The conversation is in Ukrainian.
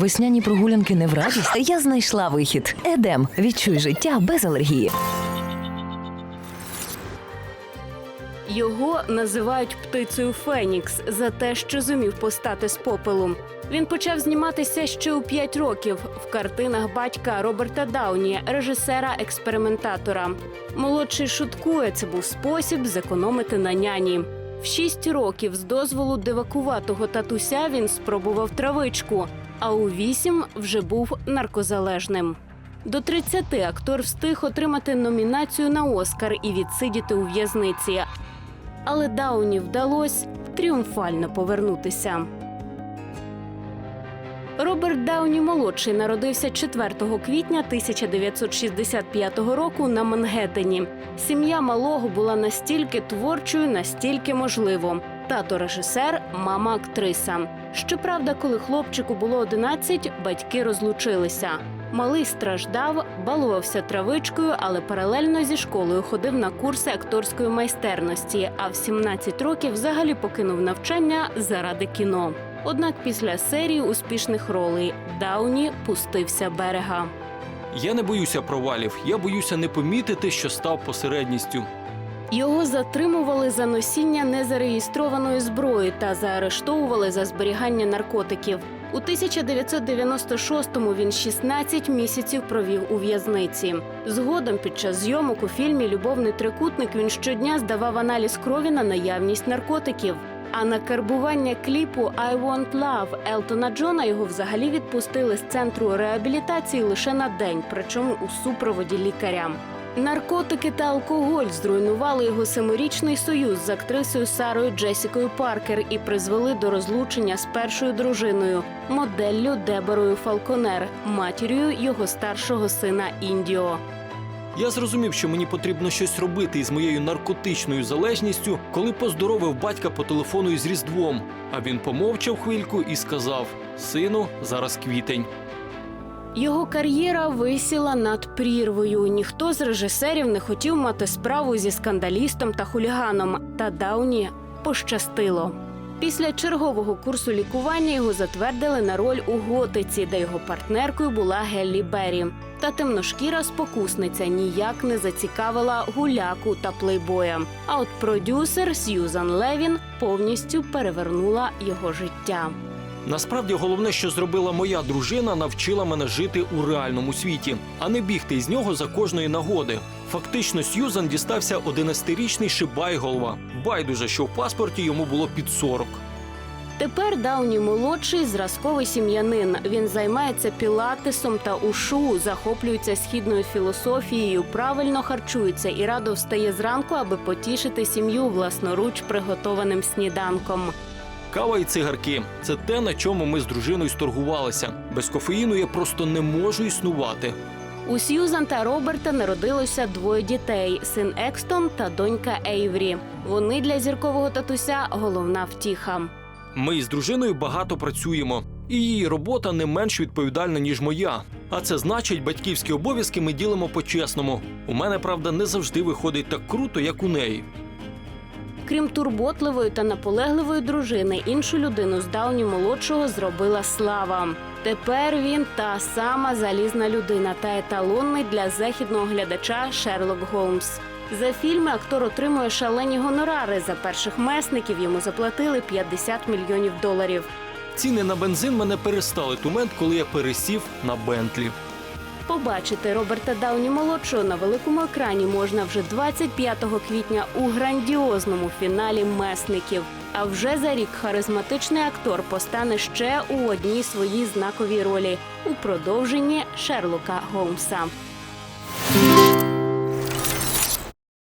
Весняні прогулянки не в радість. Я знайшла вихід. Едем. Відчуй життя без алергії. Його називають птицею Фенікс за те, що зумів постати з попелу. Він почав зніматися ще у 5 років в картинах батька Роберта Дауні, режисера-експериментатора. Молодший шуткує, це був спосіб зекономити на няні. В 6 років з дозволу дивакуватого татуся він спробував травичку, а у 8 вже був наркозалежним. До 30 актор встиг отримати номінацію на Оскар і відсидіти у в'язниці. Але Дауні вдалося тріумфально повернутися. Роберт Дауні молодший народився 4 квітня 1965 року на Мангеттені. Сім'я малого була настільки творчою, настільки можливо. Тато режисер, мама актриса. Щоправда, коли хлопчику було 11, батьки розлучилися. Малий страждав, балувався травичкою, але паралельно зі школою ходив на курси акторської майстерності. А в 17 років взагалі покинув навчання заради кіно. Однак після серії успішних ролей Дауні пустився берега. Я не боюся провалів, я боюся не помітити, що став посередністю. Його затримували за носіння незареєстрованої зброї та заарештовували за зберігання наркотиків. У 1996-му він 16 місяців провів у в'язниці. Згодом під час зйомок у фільмі Любовний трикутник він щодня здавав аналіз крові на наявність наркотиків. А на карбування кліпу «I Want Love» Елтона Джона його взагалі відпустили з центру реабілітації лише на день, причому у супроводі лікаря. Наркотики та алкоголь зруйнували його семирічний союз з актрисою Сарою Джесікою Паркер і призвели до розлучення з першою дружиною, моделлю Деборою Фалконер, матір'ю його старшого сина Індіо. Я зрозумів, що мені потрібно щось робити із моєю наркотичною залежністю, коли поздоровив батька по телефону із Різдвом. А він помовчав хвильку і сказав: Сину, зараз квітень. Його кар'єра висіла над прірвою. Ніхто з режисерів не хотів мати справу зі скандалістом та хуліганом. Та Дауні пощастило. Після чергового курсу лікування його затвердили на роль у готиці, де його партнеркою була Геллі Беррі. Та темношкіра спокусниця ніяк не зацікавила гуляку та плейбоя. А от продюсер Сьюзан Левін повністю перевернула його життя. Насправді головне, що зробила моя дружина, навчила мене жити у реальному світі, а не бігти із нього за кожної нагоди. Фактично, Сьюзан дістався 11-річний шибайголова. Байдуже, що в паспорті йому було під 40. Тепер Дауні молодший зразковий сім'янин. Він займається пілатесом та ушу, захоплюється східною філософією, правильно харчується і радо встає зранку, аби потішити сім'ю власноруч приготованим сніданком. Кава і цигарки це те, на чому ми з дружиною сторгувалися. Без кофеїну я просто не можу існувати. У Сьюзан та Роберта народилося двоє дітей: син Екстон та донька Ейврі. Вони для зіркового татуся головна втіха. Ми із дружиною багато працюємо, і її робота не менш відповідальна, ніж моя. А це значить, батьківські обов'язки ми ділимо по-чесному. У мене, правда, не завжди виходить так круто, як у неї. Крім турботливої та наполегливої дружини, іншу людину з Дауні молодшого зробила слава. Тепер він та сама залізна людина та еталонний для західного глядача Шерлок Голмс. За фільми актор отримує шалені гонорари. За перших месників йому заплатили 50 мільйонів доларів. Ціни на бензин мене перестали ту момент, коли я пересів на Бентлі. Побачити Роберта Дауні молодшого на великому екрані можна вже 25 квітня у грандіозному фіналі месників. А вже за рік харизматичний актор постане ще у одній своїй знаковій ролі у продовженні Шерлока Голмса.